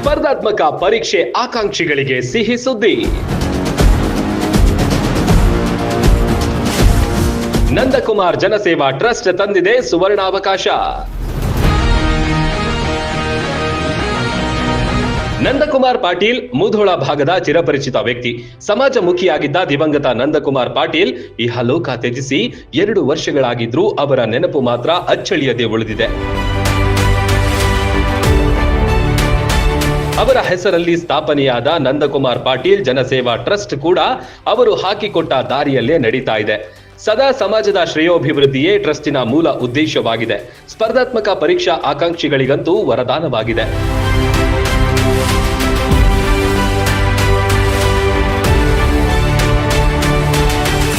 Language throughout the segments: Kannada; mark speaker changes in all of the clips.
Speaker 1: ಸ್ಪರ್ಧಾತ್ಮಕ ಪರೀಕ್ಷೆ ಆಕಾಂಕ್ಷಿಗಳಿಗೆ ಸಿಹಿ ಸುದ್ದಿ. ನಂದಕುಮಾರ್ ಜನಸೇವಾ ಟ್ರಸ್ಟ್ ತಂದಿದೆ ಸುವರ್ಣಾವಕಾಶ. ನಂದಕುಮಾರ್ ಪಾಟೀಲ್, ಮುಧೋಳ ಭಾಗದ ಚಿರಪರಿಚಿತ ವ್ಯಕ್ತಿ. ಸಮಾಜಮುಖಿಯಾಗಿದ್ದ ದಿವಂಗತ ನಂದಕುಮಾರ್ ಪಾಟೀಲ್ ಇಹಲೋಕ ತ್ಯಜಿಸಿ ಎರಡು ವರ್ಷಗಳಾಗಿದ್ರೂ ಅವರ ನೆನಪು ಮಾತ್ರ ಅಚ್ಚಳಿಯದೆ ಉಳಿದಿದೆ. ಅವರ ಹೆಸರಲ್ಲಿ ಸ್ಥಾಪನೆಯಾದ ನಂದಕುಮಾರ್ ಪಾಟೀಲ್ ಜನಸೇವಾ ಟ್ರಸ್ಟ್ ಕೂಡ ಅವರು ಹಾಕಿಕೊಟ್ಟ ದಾರಿಯಲ್ಲೇ ನಡೀತಾ ಇದೆ. ಸದಾ ಸಮಾಜದ ಶ್ರೇಯೋಭಿವೃದ್ಧಿಯೇ ಟ್ರಸ್ಟಿನ ಮೂಲ ಉದ್ದೇಶವಾಗಿದೆ. ಸ್ಪರ್ಧಾತ್ಮಕ ಪರೀಕ್ಷಾ ಆಕಾಂಕ್ಷಿಗಳಿಗಂತೂ ವರದಾನವಾಗಿದೆ.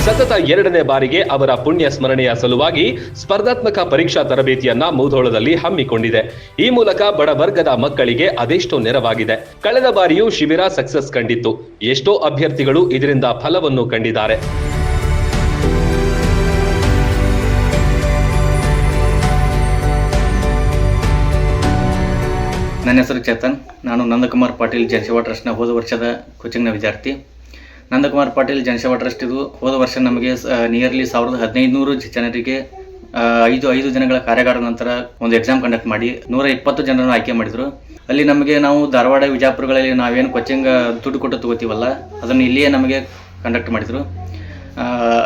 Speaker 1: ಸತತ ಎರಡನೇ ಬಾರಿಗೆ ಅವರ ಪುಣ್ಯ ಸ್ಮರಣೆಯ ಸಲುವಾಗಿ ಸ್ಪರ್ಧಾತ್ಮಕ ಪರೀಕ್ಷಾ ತರಬೇತಿಯನ್ನ ಮೂಧೋಳದಲ್ಲಿ ಹಮ್ಮಿಕೊಂಡಿದೆ. ಈ ಮೂಲಕ ಬಡವರ್ಗದ ಮಕ್ಕಳಿಗೆ ಅದೆಷ್ಟೋ ನೆರವಾಗಿದೆ. ಕಳೆದ ಬಾರಿಯೂ ಶಿಬಿರ ಸಕ್ಸಸ್ ಕಂಡಿತ್ತು. ಎಷ್ಟೋ ಅಭ್ಯರ್ಥಿಗಳು ಇದರಿಂದ ಫಲವನ್ನು ಕಂಡಿದ್ದಾರೆ.
Speaker 2: ನನ್ನ ಹೆಸರು ಚೇತನ್. ನಾನು ನಂದಕುಮಾರ್ ಪಾಟೀಲ್ ಜನಸೇವಾ ಟ್ರಸ್ಟ್ನ ಹೋದ ವರ್ಷದ ಕೋಚಿಂಗ್ನ ವಿದ್ಯಾರ್ಥಿ. ನಂದಕುಮಾರ್ ಪಾಟೀಲ್ ಜನಸೇವಾ ಟ್ರಸ್ಟ್ ಇದು. ಹೋದ ವರ್ಷ ನಮಗೆ ನಿಯರ್ಲಿ ಸಾವಿರದ ಹದಿನೈದು ನೂರು ಜನರಿಗೆ ಐದು ಐದು ದಿನಗಳ ಕಾರ್ಯಾಗಾರದ ನಂತರ ಒಂದು ಎಕ್ಸಾಮ್ ಕಂಡಕ್ಟ್ ಮಾಡಿ ನೂರ ಇಪ್ಪತ್ತು ಜನರನ್ನು ಆಯ್ಕೆ ಮಾಡಿದರು. ಅಲ್ಲಿ ನಮಗೆ ನಾವು ಧಾರವಾಡ, ವಿಜಾಪುರಗಳಲ್ಲಿ ನಾವೇನು ಕೋಚಿಂಗ್ ದುಡ್ಡು ಕೊಟ್ಟು ತಗೋತೀವಲ್ಲ, ಅದನ್ನು ಇಲ್ಲಿಯೇ ನಮಗೆ ಕಂಡಕ್ಟ್ ಮಾಡಿದರು.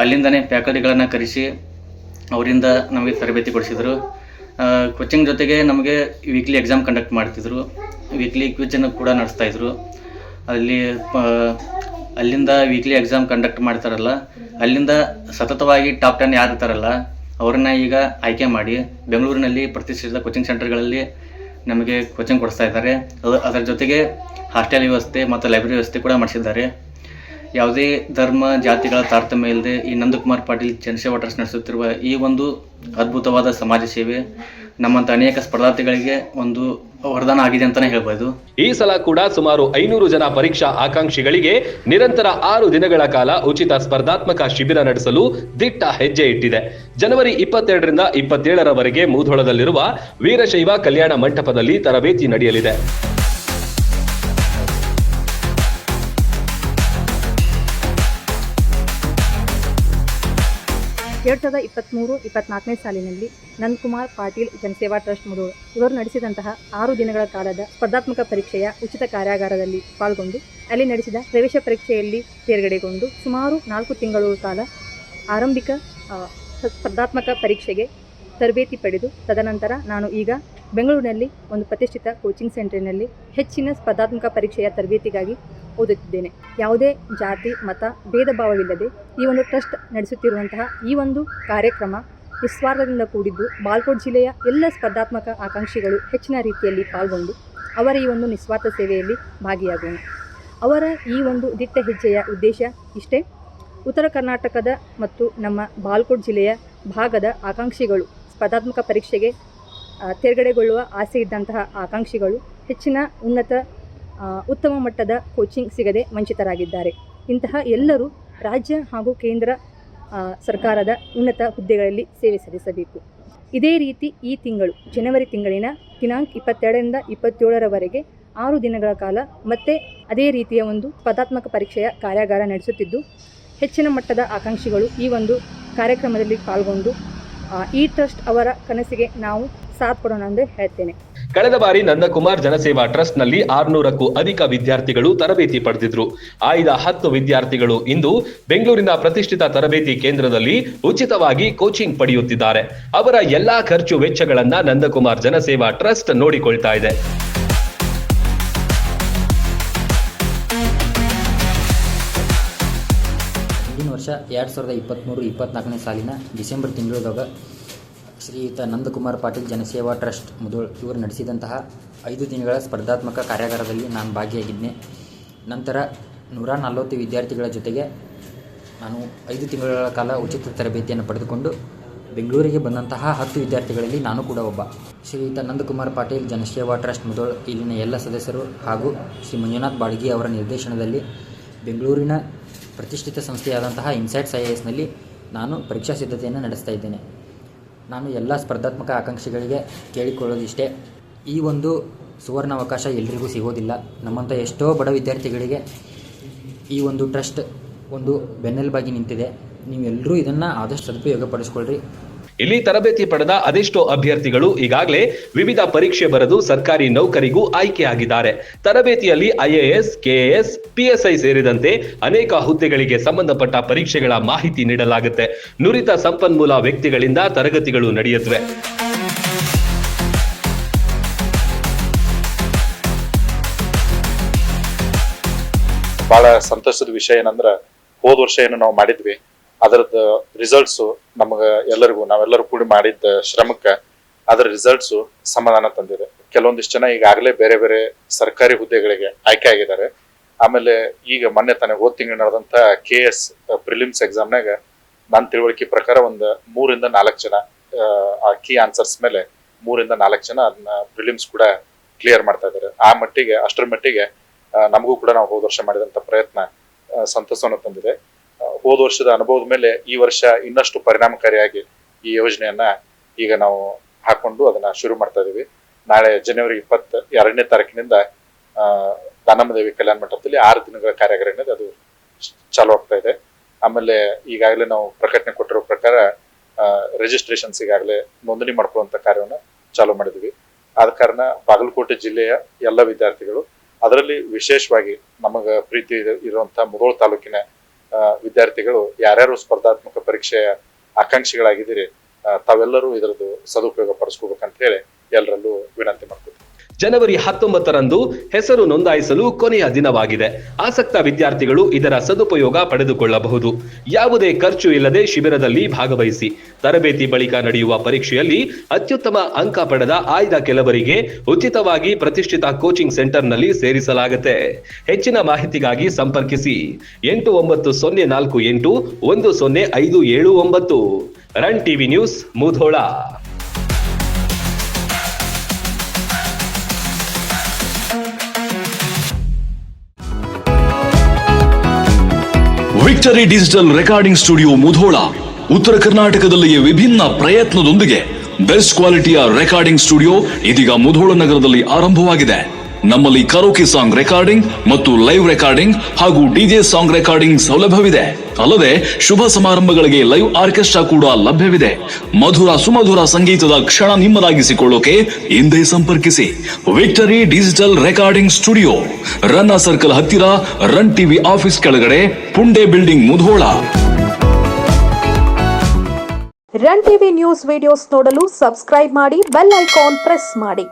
Speaker 2: ಅಲ್ಲಿಂದನೇ ಫ್ಯಾಕಲ್ಟಿಗಳನ್ನು ಕರೆಸಿ ಅವರಿಂದ ನಮಗೆ ತರಬೇತಿ ಕೊಡಿಸಿದರು. ಕೋಚಿಂಗ್ ಜೊತೆಗೆ ನಮಗೆ ವೀಕ್ಲಿ ಎಕ್ಸಾಮ್ ಕಂಡಕ್ಟ್ ಮಾಡ್ತಿದ್ರು. ವೀಕ್ಲಿ ಕ್ವಿಜನ್ನು ಕೂಡ ನಡೆಸ್ತಾಯಿದ್ರು ಅಲ್ಲಿ ಅಲ್ಲಿಂದ ವೀಕ್ಲಿ ಎಕ್ಸಾಮ್ ಕಂಡಕ್ಟ್ ಮಾಡ್ತಾರಲ್ಲ, ಅಲ್ಲಿಂದ ಸತತವಾಗಿ ಟಾಪ್ ಟೆನ್ ಯಾರು ಇರ್ತಾರಲ್ಲ, ಅವ್ರನ್ನ ಈಗ ಆಯ್ಕೆ ಮಾಡಿ ಬೆಂಗಳೂರಿನಲ್ಲಿ ಪ್ರತಿಷ್ಠಿತ ಕೋಚಿಂಗ್ ಸೆಂಟರ್ಗಳಲ್ಲಿ ನಮಗೆ ಕೋಚಿಂಗ್ ಕೊಡಿಸ್ತಾ ಇದ್ದಾರೆ. ಅದು, ಅದರ ಜೊತೆಗೆ ಹಾಸ್ಟೆಲ್ ವ್ಯವಸ್ಥೆ ಮತ್ತು ಲೈಬ್ರರಿ ವ್ಯವಸ್ಥೆ ಕೂಡ ಮಾಡಿಸಿದ್ದಾರೆ. ಯಾವುದೇ ಧರ್ಮ, ಜಾತಿಗಳ ತಾರತಮ್ಯ ಇಲ್ಲದೆ ಈ ನಂದಕುಮಾರ್ ಪಾಟೀಲ್ ಜನಸೇವಾ ಟ್ರಸ್ಟ್ ನಡೆಸುತ್ತಿರುವ ಈ ಒಂದು ಅದ್ಭುತವಾದ ಸಮಾಜ ಸೇವೆ ನಮ್ಮಂಥ ಅನೇಕ ಸ್ಪರ್ಧಾರ್ಥಿಗಳಿಗೆ ಒಂದು ವರದಾನ ಆಗಿದೆ ಅಂತಾನೆ ಹೇಳ್ಬೋದು.
Speaker 1: ಈ ಸಲ ಕೂಡ ಸುಮಾರು ಐನೂರು ಜನ ಪರೀಕ್ಷಾ ಆಕಾಂಕ್ಷಿಗಳಿಗೆ ನಿರಂತರ ಆರು ದಿನಗಳ ಕಾಲ ಉಚಿತ ಸ್ಪರ್ಧಾತ್ಮಕ ಶಿಬಿರ ನಡೆಸಲು ದಿಟ್ಟ ಹೆಜ್ಜೆ ಇಟ್ಟಿದೆ. ಜನವರಿ ಇಪ್ಪತ್ತೆರಡರಿಂದ ಇಪ್ಪತ್ತೇಳರವರೆಗೆ ಮೂಧೋಳದಲ್ಲಿರುವ ವೀರಶೈವ ಕಲ್ಯಾಣ ಮಂಟಪದಲ್ಲಿ ತರಬೇತಿ ನಡೆಯಲಿದೆ.
Speaker 3: ಎರಡು ಸಾವಿರದ ಇಪ್ಪತ್ತ್ಮೂರು ಇಪ್ಪತ್ನಾಲ್ಕನೇ ಸಾಲಿನಲ್ಲಿ ನಂದಕುಮಾರ್ ಪಾಟೀಲ್ ಜನಸೇವಾ ಟ್ರಸ್ಟ್ ಮುಧೋಳ ಇವರು ನಡೆಸಿದಂತಹ ಆರು ದಿನಗಳ ಕಾಲದ ಸ್ಪರ್ಧಾತ್ಮಕ ಪರೀಕ್ಷೆಯ ಉಚಿತ ಕಾರ್ಯಾಗಾರದಲ್ಲಿ ಪಾಲ್ಗೊಂಡು, ಅಲ್ಲಿ ನಡೆಸಿದ ಪ್ರವೇಶ ಪರೀಕ್ಷೆಯಲ್ಲಿ ತೇರ್ಗಡೆಗೊಂಡು ಸುಮಾರು ನಾಲ್ಕು ತಿಂಗಳ ಕಾಲ ಆರಂಭಿಕ ಸ್ಪರ್ಧಾತ್ಮಕ ಪರೀಕ್ಷೆಗೆ ತರಬೇತಿ ಪಡೆದು ತದನಂತರ ನಾನು ಈಗ ಬೆಂಗಳೂರಿನಲ್ಲಿ ಒಂದು ಪ್ರತಿಷ್ಠಿತ ಕೋಚಿಂಗ್ ಸೆಂಟರ್ನಲ್ಲಿ ಹೆಚ್ಚಿನ ಸ್ಪರ್ಧಾತ್ಮಕ ಪರೀಕ್ಷೆಯ ತರಬೇತಿಗಾಗಿ ಓದುತ್ತಿದ್ದೇನೆ. ಯಾವುದೇ ಜಾತಿ, ಮತ, ಭೇದ ಭಾವವಿಲ್ಲದೆ ಈ ಒಂದು ಟ್ರಸ್ಟ್ ನಡೆಸುತ್ತಿರುವಂತಹ ಈ ಒಂದು ಕಾರ್ಯಕ್ರಮ ನಿಸ್ವಾರ್ಥದಿಂದ ಕೂಡಿದ್ದು ಬಾಲ್ಕೋಟ್ ಜಿಲ್ಲೆಯ ಎಲ್ಲ ಸ್ಪರ್ಧಾತ್ಮಕ ಆಕಾಂಕ್ಷಿಗಳು ಹೆಚ್ಚಿನ ರೀತಿಯಲ್ಲಿ ಪಾಲ್ಗೊಂಡು ಅವರ ಈ ಒಂದು ನಿಸ್ವಾರ್ಥ ಸೇವೆಯಲ್ಲಿ ಭಾಗಿಯಾಗೋಣ ಅವರ ಈ ಒಂದು ದಿಟ್ಟ ಹೆಜ್ಜೆಯ ಉದ್ದೇಶ ಇಷ್ಟೇ. ಉತ್ತರ ಕರ್ನಾಟಕದ ಮತ್ತು ನಮ್ಮ ಬಾಲ್ಕೋಟ್ ಜಿಲ್ಲೆಯ ಭಾಗದ ಆಕಾಂಕ್ಷಿಗಳು ಸ್ಪರ್ಧಾತ್ಮಕ ಪರೀಕ್ಷೆಗೆ ತೇರ್ಗಡೆಗೊಳ್ಳುವ ಆಸೆ ಇದ್ದಂತಹ ಆಕಾಂಕ್ಷಿಗಳು ಹೆಚ್ಚಿನ ಉನ್ನತ ಉತ್ತಮ ಮಟ್ಟದ ಕೋಚಿಂಗ್ ಸಿಗದೆ ವಂಚಿತರಾಗಿದ್ದಾರೆ. ಇಂತಹ ಎಲ್ಲರೂ ರಾಜ್ಯ ಹಾಗೂ ಕೇಂದ್ರ ಸರ್ಕಾರದ ಉನ್ನತ ಹುದ್ದೆಗಳಲ್ಲಿ ಸೇವೆ ಸಲ್ಲಿಸಬೇಕು. ಇದೇ ರೀತಿ ಈ ತಿಂಗಳು ಜನವರಿ ತಿಂಗಳಿನ ದಿನಾಂಕ ಇಪ್ಪತ್ತೆರಡರಿಂದ ಇಪ್ಪತ್ತೇಳರವರೆಗೆ ಆರು ದಿನಗಳ ಕಾಲ ಮತ್ತೆ ಅದೇ ರೀತಿಯ ಒಂದು ಸ್ಪರ್ಧಾತ್ಮಕ ಪರೀಕ್ಷೆಯ ಕಾರ್ಯಾಗಾರ ನಡೆಸುತ್ತಿದ್ದು, ಹೆಚ್ಚಿನ ಮಟ್ಟದ ಆಕಾಂಕ್ಷಿಗಳು ಈ ಒಂದು ಕಾರ್ಯಕ್ರಮದಲ್ಲಿ ಪಾಲ್ಗೊಂಡು ಈ ಟ್ರಸ್ಟ್ ಅವರ ಕನಸಿಗೆ ನಾವು ಸಾಥ್ ಕೊಡೋಣ ಎಂದು ಹೇಳ್ತೇನೆ.
Speaker 1: ಕಳೆದ ಬಾರಿ ನಂದಕುಮಾರ್ ಜನಸೇವಾ ಟ್ರಸ್ಟ್ನಲ್ಲಿ ಆರ್ನೂರಕ್ಕೂ ಅಧಿಕ ವಿದ್ಯಾರ್ಥಿಗಳು ತರಬೇತಿ ಪಡೆದಿದ್ರು. ಆಯ್ದ ಹತ್ತು ವಿದ್ಯಾರ್ಥಿಗಳು ಇಂದು ಬೆಂಗಳೂರಿನ ಪ್ರತಿಷ್ಠಿತ ತರಬೇತಿ ಕೇಂದ್ರದಲ್ಲಿ ಉಚಿತವಾಗಿ ಕೋಚಿಂಗ್ ಪಡೆಯುತ್ತಿದ್ದಾರೆ. ಅವರ ಎಲ್ಲಾ ಖರ್ಚು ವೆಚ್ಚಗಳನ್ನ ನಂದಕುಮಾರ್ ಜನಸೇವಾ ಟ್ರಸ್ಟ್ ನೋಡಿಕೊಳ್ತಾ ಇದೆ.
Speaker 4: ವರ್ಷ ಎರಡು ಸಾವಿರದ ಇಪ್ಪತ್ತ್ಮೂರು ಇಪ್ಪತ್ನಾಲ್ಕನೇ ಸಾಲಿನ ಡಿಸೆಂಬರ್ ತಿಂಗಳದಾಗ ಶ್ರೀಯುತ ನಂದಕುಮಾರ್ ಪಾಟೀಲ್ ಜನಸೇವಾ ಟ್ರಸ್ಟ್ ಮುದೋಳ್ ಇವರು ನಡೆಸಿದಂತಹ ಐದು ದಿನಗಳ ಸ್ಪರ್ಧಾತ್ಮಕ ಕಾರ್ಯಾಗಾರದಲ್ಲಿ ನಾನು ಭಾಗಿಯಾಗಿದ್ದೆ. ನಂತರ ನೂರ ನಲವತ್ತು ವಿದ್ಯಾರ್ಥಿಗಳ ಜೊತೆಗೆ ನಾನು ಐದು ತಿಂಗಳ ಕಾಲ ಉಚಿತ ತರಬೇತಿಯನ್ನು ಪಡೆದುಕೊಂಡು ಬೆಂಗಳೂರಿಗೆ ಬಂದಂತಹ ಹತ್ತು ವಿದ್ಯಾರ್ಥಿಗಳಲ್ಲಿ ನಾನು ಕೂಡ ಒಬ್ಬ. ಶ್ರೀಯುತ ನಂದಕುಮಾರ್ ಪಾಟೀಲ್ ಜನಸೇವಾ ಟ್ರಸ್ಟ್ ಮುದೋಳ್ ಇಲ್ಲಿನ ಎಲ್ಲ ಸದಸ್ಯರು ಹಾಗೂ ಶ್ರೀ ಮಂಜುನಾಥ್ ಬಾಳ್ಗಿ ಅವರ ನಿರ್ದೇಶನದಲ್ಲಿ ಬೆಂಗಳೂರಿನ ಪ್ರತಿಷ್ಠಿತ ಸಂಸ್ಥೆಯಾದಂತಹ ಇನ್ಸೈಟ್ಸ್ ಐ ಎ ಎಸ್ನಲ್ಲಿ ನಾನು ಪರೀಕ್ಷಾ ಸಿದ್ಧತೆಯನ್ನು ನಡೆಸ್ತಾ ಇದ್ದೇನೆ. ನಾನು ಎಲ್ಲ ಸ್ಪರ್ಧಾತ್ಮಕ ಆಕಾಂಕ್ಷಿಗಳಿಗೆ ಕೇಳಿಕೊಳ್ಳೋದಿಷ್ಟೇ. ಈ ಒಂದು ಸುವರ್ಣ ಅವಕಾಶ ಎಲ್ರಿಗೂ ಸಿಗೋದಿಲ್ಲ. ನಮ್ಮಂಥ ಎಷ್ಟೋ ಬಡ ವಿದ್ಯಾರ್ಥಿಗಳಿಗೆ ಈ ಒಂದು ಟ್ರಸ್ಟ್ ಒಂದು ಬೆನ್ನೆಲುಬಾಗಿ ನಿಂತಿದೆ. ನೀವೆಲ್ಲರೂ ಇದನ್ನು ಆದಷ್ಟು ಸದುಪಯೋಗ ಪಡಿಸ್ಕೊಳ್ರಿ
Speaker 1: ಇಲ್ಲಿ ತರಬೇತಿ ಪಡೆದ ಅದೆಷ್ಟೋ ಅಭ್ಯರ್ಥಿಗಳು ಈಗಾಗಲೇ ವಿವಿಧ ಪರೀಕ್ಷೆ ಬರೆದು ಸರ್ಕಾರಿ ನೌಕರಿಗೂ ಆಯ್ಕೆಯಾಗಿದ್ದಾರೆ. ತರಬೇತಿಯಲ್ಲಿ ಐಎಎಸ್ ಕೆಎಎಸ್ ಪಿಎಸ್ಐ ಸೇರಿದಂತೆ ಅನೇಕ ಹುದ್ದೆಗಳಿಗೆ ಸಂಬಂಧಪಟ್ಟ ಪರೀಕ್ಷೆಗಳ ಮಾಹಿತಿ ನೀಡಲಾಗುತ್ತೆ. ನುರಿತ ಸಂಪನ್ಮೂಲ ವ್ಯಕ್ತಿಗಳಿಂದ ತರಗತಿಗಳು ನಡೆಯುತ್ತವೆ.
Speaker 5: ಬಹಳ ಸಂತೋಷದ ವಿಷಯ ಏನಂದ್ರ ಹೋದ ವರ್ಷ ಏನು ನಾವು ಮಾಡಿದ್ವಿ. ಅದರದ್ದು ರಿಸಲ್ಟ್ಸ್ ನಮಗ ಎಲ್ಲರಿಗೂ ನಾವೆಲ್ಲರೂ ಕೂಡಿ ಮಾಡಿದ್ದ ಶ್ರಮಕ್ಕ ಅದರ ರಿಸಲ್ಟ್ಸ್ ಸಮಾಧಾನ ತಂದಿದೆ. ಕೆಲವೊಂದಿಷ್ಟು ಜನ ಈಗಾಗಲೇ ಬೇರೆ ಬೇರೆ ಸರ್ಕಾರಿ ಹುದ್ದೆಗಳಿಗೆ ಆಯ್ಕೆ ಆಗಿದ್ದಾರೆ. ಆಮೇಲೆ ಈಗ ಮೊನ್ನೆ ತಾನೇ ಹೋದ್ ತಿಂಗಳು ನಡೆದಂತ ಕೆ ಎಸ್ ಪ್ರಿಲಿಮ್ಸ್ ಎಕ್ಸಾಮ್ನಾಗ ನನ್ನ ತಿಳುವಳಿಕೆ ಪ್ರಕಾರ ಒಂದು ಮೂರಿಂದ ನಾಲ್ಕು ಜನ ಆ, ಕೀ ಆನ್ಸರ್ಸ್ ಮೇಲೆ ಮೂರಿಂದ ನಾಲ್ಕು ಜನ ಅದನ್ನ ಪ್ರಿಲಿಮ್ಸ್ ಕೂಡ ಕ್ಲಿಯರ್ ಮಾಡ್ತಾ ಇದ್ದಾರೆ. ಆ ಮಟ್ಟಿಗೆ ಅಷ್ಟರ ಮಟ್ಟಿಗೆ ನಮಗೂ ಕೂಡ ನಾವು ಹೋದ ವರ್ಷ ಮಾಡಿದಂತ ಪ್ರಯತ್ನ ಸಂತಸವನ್ನು ತಂದಿದೆ. ಹೋದ ವರ್ಷದ ಅನುಭವದ ಮೇಲೆ ಈ ವರ್ಷ ಇನ್ನಷ್ಟು ಪರಿಣಾಮಕಾರಿಯಾಗಿ ಈ ಯೋಜನೆಯನ್ನ ಈಗ ನಾವು ಹಾಕೊಂಡು ಅದನ್ನ ಶುರು ಮಾಡ್ತಾ ಇದೀವಿ. ನಾಳೆ ಜನವರಿ ಇಪ್ಪತ್ತ ಎರಡನೇ ತಾರೀಕಿನಿಂದ ಆ, ದಾನಮ್ಮ ದೇವಿ ಕಲ್ಯಾಣ ಮಂಟಪದಲ್ಲಿ ಆರು ದಿನಗಳ ಕಾರ್ಯಾಗಾರ ಅದು ಚಾಲು ಆಗ್ತಾ ಇದೆ. ಆಮೇಲೆ ಈಗಾಗಲೇ ನಾವು ಪ್ರಕಟಣೆ ಕೊಟ್ಟಿರೋ ಪ್ರಕಾರ ರಿಜಿಸ್ಟ್ರೇಷನ್ಸ್ ಈಗಾಗಲೇ ನೋಂದಣಿ ಮಾಡ್ಕೊಳ್ಳುವಂತ ಕಾರ್ಯವನ್ನು ಚಾಲು ಮಾಡಿದ್ವಿ. ಆದ ಕಾರಣ ಬಾಗಲಕೋಟೆ ಜಿಲ್ಲೆಯ ಎಲ್ಲ ವಿದ್ಯಾರ್ಥಿಗಳು ಅದರಲ್ಲಿ ವಿಶೇಷವಾಗಿ ನಮಗ ಪ್ರೀತಿ ಇರ- ಇರುವಂತಹ ಮುಧೋಳ ತಾಲೂಕಿನ ವಿದ್ಯಾರ್ಥಿಗಳು ಯಾರ್ಯಾರು ಸ್ಪರ್ಧಾತ್ಮಕ ಪರೀಕ್ಷೆಯ ಆಕಾಂಕ್ಷಿಗಳಾಗಿದ್ದೀರಿ ತಾವೆಲ್ಲರೂ ಇದರದ್ದು ಸದುಪಯೋಗ ಪಡಿಸ್ಕೋಬೇಕಂತ ಹೇಳಿ ಎಲ್ಲರಲ್ಲೂ ವಿನಂತಿ ಮಾಡ್ಕೊತೀನಿ.
Speaker 1: ಜನವರಿ ಹತ್ತೊಂಬತ್ತರಂದು ಹೆಸರು ನೋಂದಾಯಿಸಲು ಕೊನೆಯ ದಿನವಾಗಿದೆ. ಆಸಕ್ತ ವಿದ್ಯಾರ್ಥಿಗಳು ಇದರ ಸದುಪಯೋಗ ಪಡೆದುಕೊಳ್ಳಬಹುದು. ಯಾವುದೇ ಖರ್ಚು ಇಲ್ಲದೆ ಶಿಬಿರದಲ್ಲಿ ಭಾಗವಹಿಸಿ. ತರಬೇತಿ ಬಳಿಕ ನಡೆಯುವ ಪರೀಕ್ಷೆಯಲ್ಲಿ ಅತ್ಯುತ್ತಮ ಅಂಕ ಪಡೆದ ಆಯ್ದ ಕೆಲವರಿಗೆ ಉಚಿತವಾಗಿ ಪ್ರತಿಷ್ಠಿತ ಕೋಚಿಂಗ್ ಸೆಂಟರ್ನಲ್ಲಿ ಸೇರಿಸಲಾಗುತ್ತೆ. ಹೆಚ್ಚಿನ ಮಾಹಿತಿಗಾಗಿ ಸಂಪರ್ಕಿಸಿ. ಎಂಟು ಒಂಬತ್ತು ಸೊನ್ನೆ ನಾಲ್ಕು ಎಂಟು ಒಂದು ಸೊನ್ನೆ ಐದು ಏಳು ಒಂಬತ್ತು. Run TV news Mudhol.
Speaker 6: Victory digital recording studio Mudhol, ಉತ್ತರ ಕರ್ನಾಟಕದಲ್ಲಿಯೇ ವಿಭಿನ್ನ ಪ್ರಯತ್ನದೊಂದಿಗೆ ಬೆಸ್ಟ್ ಕ್ವಾಲಿಟಿಯ ರೆಕಾರ್ಡಿಂಗ್ ಸ್ಟುಡಿಯೋ ಇದೀಗ ಮುಧೋಳ ನಗರದಲ್ಲಿ ಆರಂಭವಾಗಿದೆ. ನಮ್ಮಲ್ಲಿ ಕರೋಕೆ ಸಾಂಗ್ ರೆಕಾರ್ಡಿಂಗ್ ಮತ್ತು ಲೈವ್ ರೆಕಾರ್ಡಿಂಗ್ ಹಾಗೂ ಡಿಜೆ ಸಾಂಗ್ ರೆಕಾರ್ಡಿಂಗ್ ಸೌಲಭ್ಯವಿದೆ. ಅಲ್ಲದೆ ಶುಭ ಸಮಾರಂಭಗಳಿಗೆ ಲೈವ್ ಆರ್ಕೆಸ್ಟ್ರಾ ಕೂಡ ಲಭ್ಯವಿದೆ. ಮಧುರ ಸುಮಧುರ ಸಂಗೀತದ ಕ್ಷಣ ನಿಮ್ಮದಾಗಿಸಿಕೊಳ್ಳೋಕೆ ಹಿಂದೆ ಸಂಪರ್ಕಿಸಿ. Victory digital recording studio Ranna circle ಹತ್ತಿರ ರನ್ ಟಿವಿ ಆಫೀಸ್ ಕೆಳಗಡೆ Punde building Mudhol.
Speaker 7: Run TV news videos ನೋಡಲು ಸಬ್ಸ್ಕ್ರೈಬ್ ಮಾಡಿ ಬೆಲ್ ಐಕಾನ್ ಪ್ರೆಸ್ ಮಾಡಿ.